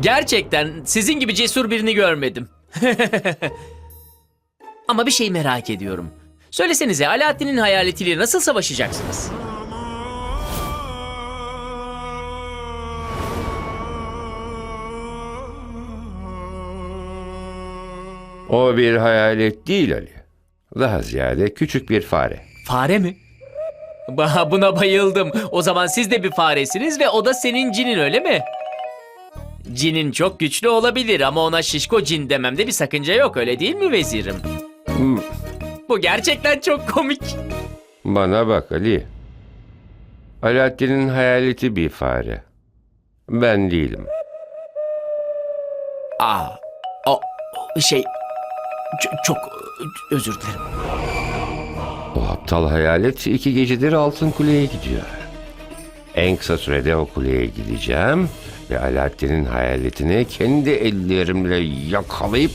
Gerçekten sizin gibi cesur birini görmedim. Ama bir şey merak ediyorum. Söylesenize Alaaddin'in hayaletiyle nasıl savaşacaksınız? O bir hayalet değil Ali. Daha ziyade küçük bir fare. Fare mi? Buna bayıldım. O zaman siz de bir faresiniz ve o da senin cinin öyle mi? Cinin çok güçlü olabilir ama ona şişko cin dememde bir sakınca yok öyle değil mi vezirim? Hmm, Bu gerçekten çok komik. Bana bak Ali. Alaaddin'in hayaleti bir fare. Ben değilim. Aa, o şey çok özür dilerim. O aptal hayalet iki gecedir Altın Kule'ye gidiyor. En kısa sürede o kuleye gideceğim ve Alaaddin'in hayaletini kendi ellerimle yakalayıp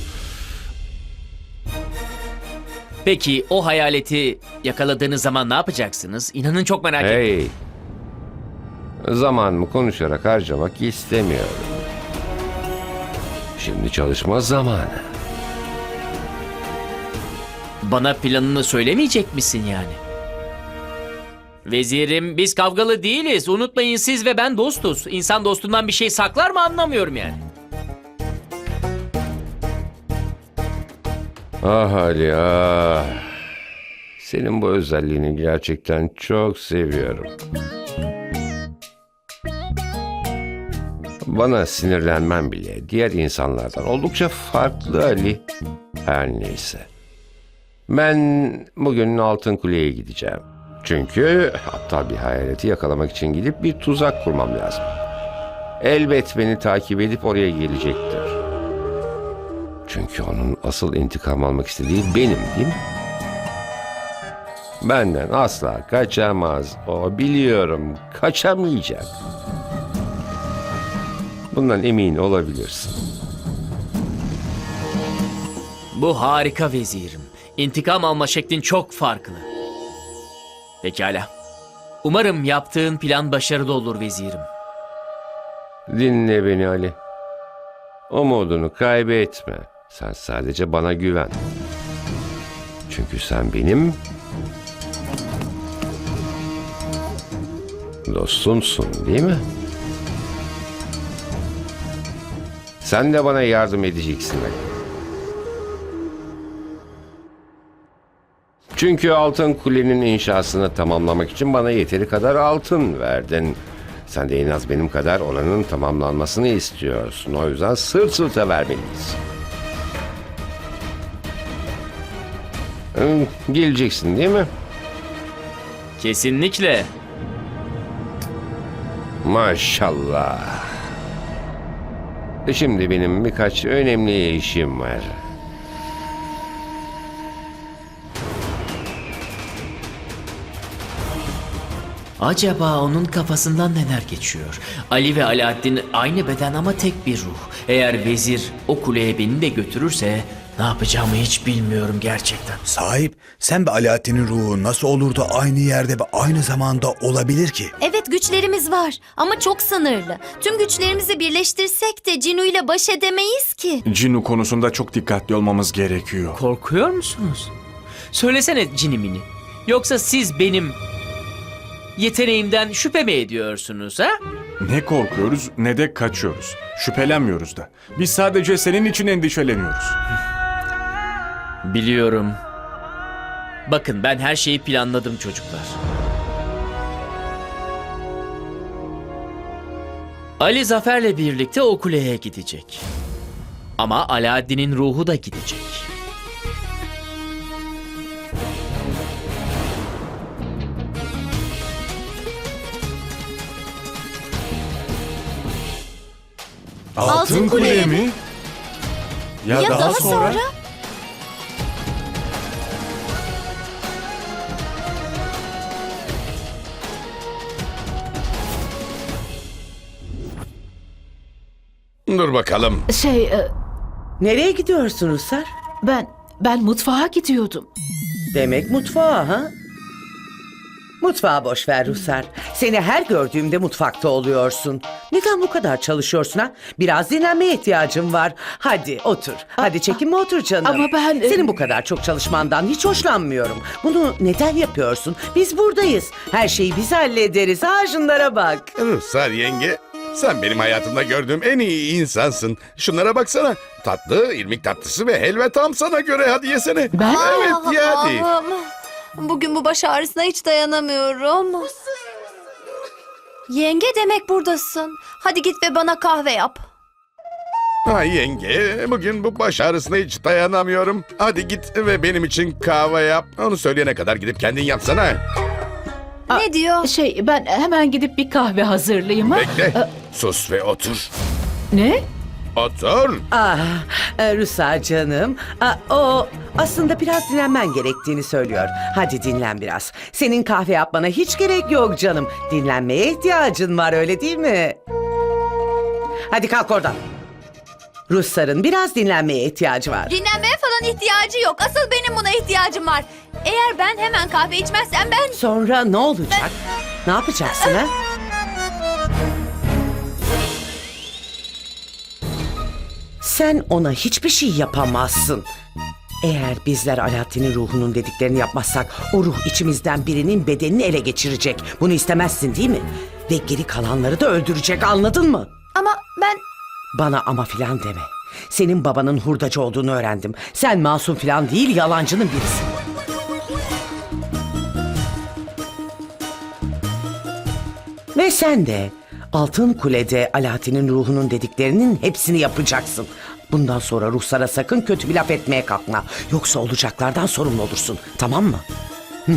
Peki o hayaleti yakaladığınız zaman ne yapacaksınız? İnanın çok merak ediyorum. hey zamanımı konuşarak harcamak istemiyorum. Şimdi çalışma zamanı. Bana planını söylemeyecek misin yani? Vezirim biz kavgalı değiliz. Unutmayın siz ve ben dostuz. İnsan dostundan bir şey saklar mı anlamıyorum yani. Ah Ali ah. Senin bu özelliğini gerçekten çok seviyorum. Bana sinirlenmem bile diğer insanlardan oldukça farklı Ali. Her neyse. Ben bugün Altın Kule'ye gideceğim. Çünkü aptal bir hayaleti yakalamak için gidip bir tuzak kurmam lazım. Elbet beni takip edip oraya gelecektir. Çünkü onun asıl intikam almak istediği benim değil mi? Benden asla kaçamaz o biliyorum kaçamayacak. Bundan emin olabilirsin. Bu harika vezirim. İntikam alma şeklin çok farklı. Pekala. Umarım yaptığın plan başarılı olur vezirim. Dinle beni Ali. Umudunu kaybetme. Sen sadece bana güven. Çünkü sen benim dostumsun değil mi? Sen de bana yardım edeceksin Ali. Çünkü altın kulenin inşasını tamamlamak için bana yeteri kadar altın verdin. Sen de en az benim kadar oranın tamamlanmasını istiyorsun. O yüzden sırt sırta vermeliyiz. Hı, Geleceksin değil mi? Kesinlikle. Maşallah. Şimdi benim birkaç önemli işim var. Acaba onun kafasından neler geçiyor? Ali ve Alaaddin aynı beden ama tek bir ruh. Eğer vezir o kuleye beni de götürürse ne yapacağımı hiç bilmiyorum gerçekten. Sahip, sen ve Alaaddin'in ruhu nasıl olur da aynı yerde ve aynı zamanda olabilir ki? Evet güçlerimiz var ama çok sınırlı. Tüm güçlerimizi birleştirsek de Cinu ile baş edemeyiz ki. Cinu konusunda çok dikkatli olmamız gerekiyor. Korkuyor musunuz? Söylesene cinimini. Yoksa siz benim yeteneğimden şüphe mi ediyorsunuz ha? Ne korkuyoruz ne de kaçıyoruz. Şüphelenmiyoruz da. Biz sadece senin için endişeleniyoruz. Biliyorum. Bakın ben her şeyi planladım çocuklar. Ali Zafer'le birlikte o kuleye gidecek. Ama Alaaddin'in ruhu da gidecek. Altın Kule mi? Ya, Ya, daha, sonra? Dur bakalım. Şey, e, Nereye gidiyorsun Rusar? ben ben mutfağa gidiyordum. Demek mutfağa ha? Mutfağı boş ver Rusar. Seni her gördüğümde mutfakta oluyorsun. Neden bu kadar çalışıyorsun ha? Biraz dinlenmeye ihtiyacım var. Hadi otur. Hadi çekinme otur canım. ama ben- Senin bu kadar çok çalışmandan hiç hoşlanmıyorum. Bunu neden yapıyorsun? Biz buradayız. Her şeyi biz hallederiz. Ha şunlara bak. Ruhsar yenge, sen benim hayatımda gördüğüm en iyi insansın. Şunlara baksana. Tatlı, irmik tatlısı ve helva tam sana göre. Hadi yesene. Ben- Evet ye hadi. Allah'ım. Bugün bu baş ağrısına hiç dayanamıyorum. Yenge demek buradasın. Hadi git ve bana kahve yap. Ay yenge, bugün bu baş ağrısına hiç dayanamıyorum. Hadi git ve benim için kahve yap. Onu söyleyene kadar gidip kendin yapsana. Ne diyor? Şey ben hemen gidip bir kahve hazırlayayım ha. Bekle. Sus ve otur. Ne? Otur. Ah e, Rusar canım. Ah, o aslında biraz dinlenmen gerektiğini söylüyor. Hadi dinlen biraz. Senin kahve yapmana hiç gerek yok canım. Dinlenmeye ihtiyacın var öyle değil mi? Hadi kalk oradan. Rusların biraz dinlenmeye ihtiyacı var. Dinlenmeye falan ihtiyacı yok. Asıl benim buna ihtiyacım var. Eğer ben hemen kahve içmezsem ben... Sonra ne olacak? Ne yapacaksın ha? Sen ona hiçbir şey yapamazsın. Eğer bizler Alaaddin'in ruhunun dediklerini yapmazsak o ruh içimizden birinin bedenini ele geçirecek. Bunu istemezsin değil mi? Ve geri kalanları da öldürecek anladın mı? Ama ben... Bana ama filan deme. Senin babanın hurdacı olduğunu öğrendim. Sen masum filan değil yalancının birisin. Ve sen de Altın Kule'de Alaaddin'in ruhunun dediklerinin hepsini yapacaksın. Bundan sonra ruhsara sakın kötü bir laf etmeye kalkma. Yoksa olacaklardan sorumlu olursun. Tamam mı? Hı.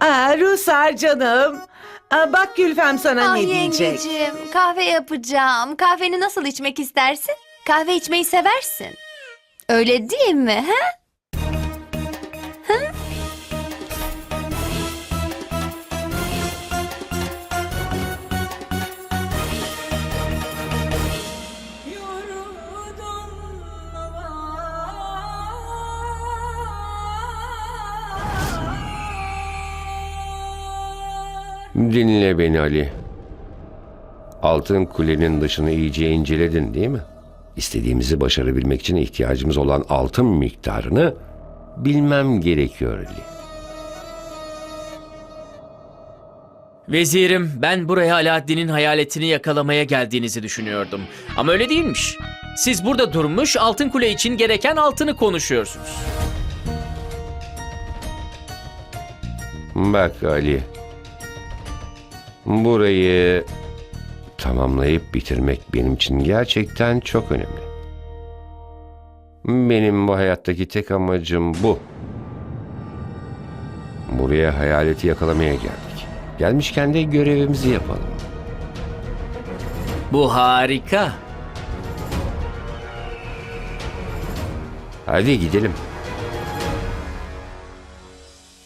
Aa, Ruhsar canım. Aa, bak Gülfem sana Ah ne diyecek. yengeciğim kahve yapacağım. Kahveni nasıl içmek istersin? Kahve içmeyi seversin. Öyle değil mi? He? Dinle beni Ali. Altın kulenin dışını iyice inceledin değil mi? İstediğimizi başarabilmek için ihtiyacımız olan altın miktarını bilmem gerekiyor Ali. Vezirim, ben buraya Alaaddin'in hayaletini yakalamaya geldiğinizi düşünüyordum. Ama öyle değilmiş. Siz burada durmuş altın kule için gereken altını konuşuyorsunuz. Bak Ali. Burayı tamamlayıp bitirmek benim için gerçekten çok önemli. Benim bu hayattaki tek amacım bu. Buraya hayaleti yakalamaya geldik. Gelmişken de görevimizi yapalım. Bu harika. Hadi gidelim.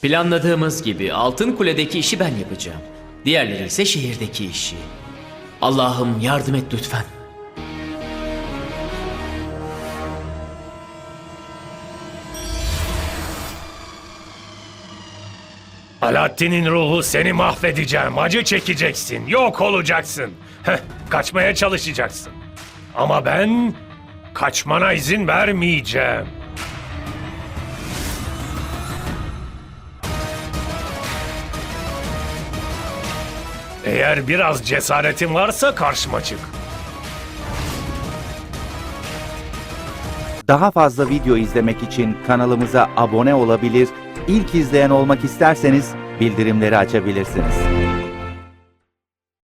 Planladığımız gibi altın kuledeki işi ben yapacağım. Diğerleri ise şehirdeki işi. Allah'ım yardım et lütfen. Alaaddin'in ruhu seni mahvedeceğim. Acı çekeceksin. Yok olacaksın. Heh, kaçmaya çalışacaksın. Ama ben kaçmana izin vermeyeceğim. Eğer biraz cesaretin varsa karşıma çık. Daha fazla video izlemek için kanalımıza abone olabilir, ilk izleyen olmak isterseniz bildirimleri açabilirsiniz.